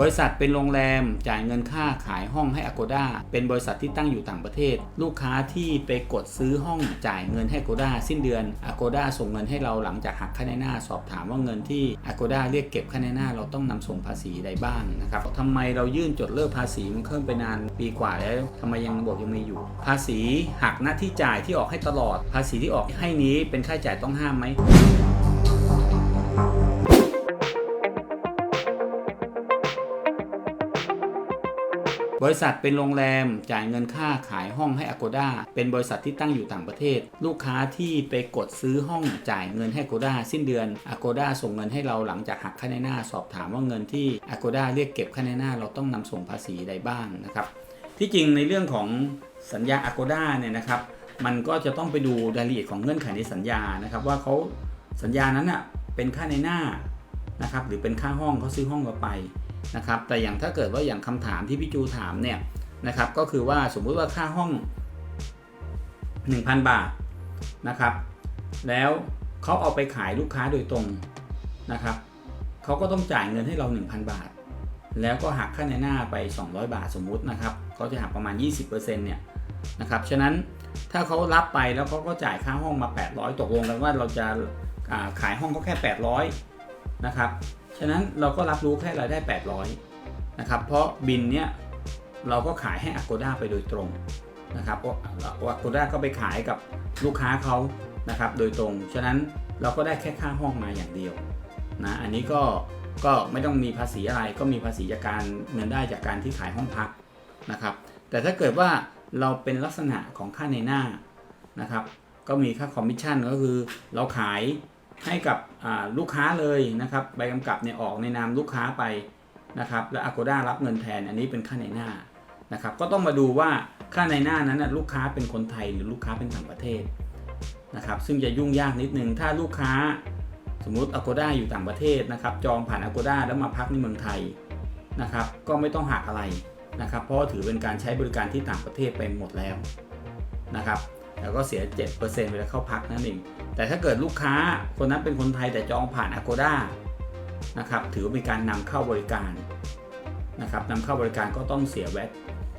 บริษัทเป็นโรงแรมจ่ายเงินค่าขายห้องให้ Agoda เป็นบริษัทที่ตั้งอยู่ต่างประเทศ ลูกค้าที่ไปกดซื้อห้องจ่ายเงินให้ Agoda สิ้นเดือน Agoda ส่งเงินให้เราหลังจากหักค่าในหน้า สอบถามว่าเงินที่ Agoda เรียกเก็บค่าในหน้าเราต้องนำส่งภาษีใดบ้างนะครับทำไมเรายื่นจดเลิกภาษีมันเพิ่มไปนานปีกว่าแล้วทำไมยังบอกยังมีอยู่ ภาษีหักหน้าที่จ่ายที่ออกให้ตลอด ภาษีที่ออกให้นี้เป็นค่าจ่ายต้องห้ามไหม บริษัทเป็นโรงแรมจ่ายเงินค่าขายห้องให้ Agoda เป็นบริษัทที่ตั้งอยู่ต่างประเทศ ลูกค้าที่ไปกดซื้อห้องจ่ายเงินให้ Agoda สิ้นเดือน Agoda ส่งเงินให้เราหลังจากหักค่าในหน้า สอบถามว่าเงินที่ Agoda เรียกเก็บค่าในหน้า เราต้องนำส่งภาษีใดบ้างนะครับที่จริงในเรื่องของสัญญา Agoda เนี่ยนะครับมันก็จะต้องไปดูรายละเอียดของเงื่อนไขในสัญญานะครับว่าเขาสัญญานั้นอะเป็นค่าในหน้านะครับหรือเป็นค่าห้องเขาซื้อห้องเราไป นะครับแต่อย่างถ้าเกิดว่าอย่างคำถามที่พี่จูถามเนี่ยนะครับก็คือว่าสมมุติว่าค่าห้อง 1,000 บาทนะครับแล้วเขาเอาไปขายลูกค้าโดยตรงนะครับเขาก็ต้องจ่ายเงินให้เรา 1,000 บาท แล้วก็หักค่าในหน้าไป 200 บาทสมมุตินะครับเขาจะหักประมาณ 20%เนี่ยนะครับฉะนั้นถ้าเขารับไปแล้วเขาก็จ่ายค่าห้องมา 800 ตกลงกันว่าเราจะาขายห้องเขาแค่ 800นะครับ ฉะนั้นเราก็รับรู้แค่รายได้ 800นะครับ เพราะบินเนี้ยเราก็ขายให้ Agoda ไปโดยตรงนะครับเพราะว่า Agoda ก็ไปขายกับลูกค้าเขานะครับ โดยตรง ฉะนั้นเราก็ได้แค่ค่าห้องมาอย่างเดียวนะ อันนี้ก็ก็ไม่ต้องมีภาษีอะไร ก็มีภาษีจากการเงินได้จากการที่ขายห้องพักนะครับ แต่ถ้าเกิดว่าเราเป็นลักษณะของค่าในหน้านะครับ ก็มีค่าคอมมิชชั่นก็คือเราขาย ให้กับลูกค้าเลยนะครับใบกำกับเนี่ยออกในนามลูกค้าไปนะครับแล้ว Agoda รับเงินแทนอันนี้เป็นค่าในหน้านะครับก็ต้องมาดูว่าค่าในหน้านั้นนะลูกค้าเป็นคนไทยหรือลูกค้าเป็นต่างประเทศนะครับซึ่งจะยุ่งยากนิดนึงถ้าลูกค้าสมมุติ Agoda อยู่ต่างประเทศนะครับจองผ่าน Agoda แล้วมาพักในเมืองไทยนะครับก็ไม่ต้องหักอะไรนะครับเพราะถือเป็นการใช้บริการที่ต่างประเทศไปหมดแล้วนะครับ แล้วก็เสีย 7%เวลาเข้าพักนั่นเอง แต่ถ้าเกิดลูกค้าคนนั้นเป็นคนไทยแต่จองผ่าน Agoda นะครับ ถือว่าเป็นการนำเข้าบริการนะครับนำเข้าบริการก็ต้องเสียแวต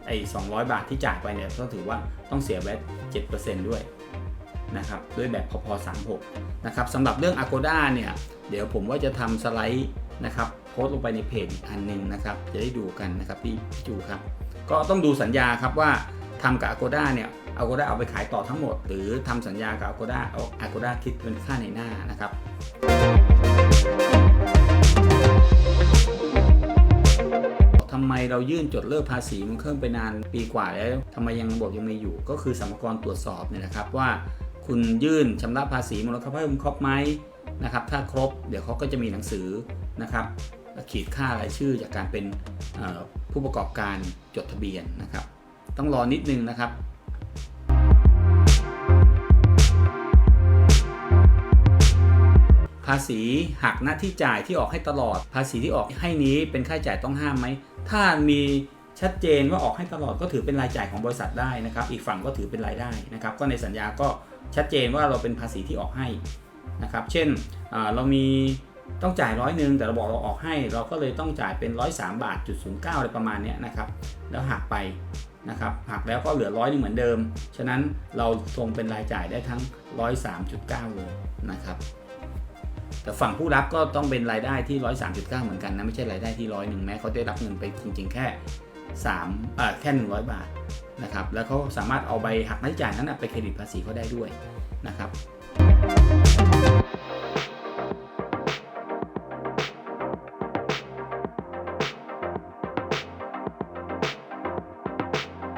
ไอ้200 บาทที่จ่ายไปเนี่ยต้องถือว่าต้องเสียแวต7%ด้วยนะครับ ด้วยแบบพพ36นะครับสำหรับเรื่อง Agoda เนี่ย เดี๋ยวผมว่าจะทำสไลด์นะครับโพสต์ลงไปในเพจอีกอันหนึ่งนะครับ จะได้ดูกันนะครับพี่พี่จูครับ ก็ต้องดูสัญญาครับว่า ทำกับ Agoda เนี่ย Agoda เอาไปขายต่อทั้งหมด หรือทำสัญญากับ Agoda เอา Agoda คิดเป็นค่าในหน้านะครับทำไมเรายื่นจดเลิกภาษีมันเพิ่มไปนานปีกว่าแล้วทำไมยังบอกยังมีอยู่ ก็คือสรรพากรตรวจสอบเนี่ยนะครับว่าคุณยื่นชำระภาษีมูลค่าเพิ่มครบไหมนะครับถ้าครบเดี๋ยวเขาก็จะมีหนังสือนะครับขีดค่ารายชื่อจากการเป็นผู้ประกอบการจดทะเบียนนะครับ ต้องรอนิดนึงนะครับภาษีหักหน้าที่จ่ายที่ออกให้ตลอด ภาษีที่ออกให้นี้เป็นค่าจ่ายต้องห้ามไหม ถ้ามีชัดเจนว่าออกให้ตลอดก็ถือเป็นรายจ่ายของบริษัทได้นะครับ อีกฝั่งก็ถือเป็นรายได้นะครับ ก็ในสัญญาก็ชัดเจนว่าเราเป็นภาษีที่ออกให้นะครับ เช่นเรามีต้องจ่ายร้อยหนึ่งแต่เราบอกเราออกให้ เราก็เลยต้องจ่ายเป็นร้อยสามบาทจุดศูนย์เก้าอะไรประมาณเนี้ยนะครับ แล้วหักไป นะครับหักแล้วก็เหลือร้อยนึงเหมือนเดิม ฉะนั้นเราทรงเป็นรายจ่ายได้ทั้งร้อยสามจุดเก้าเลยนะครับแต่ฝั่งผู้รับก็ต้องเป็นรายได้ที่ 103.9 เหมือนกันนะไม่ใช่รายได้ที่ร้อยหนึ่งแม้เขาได้รับเงินไปจริง ๆ แค่3อ่าแค่ 100 บาทนะครับแล้วเขาสามารถเอาใบหักหน้าที่จ่ายนั้นไปเครดิตภาษีเขาได้ด้วยนะครับ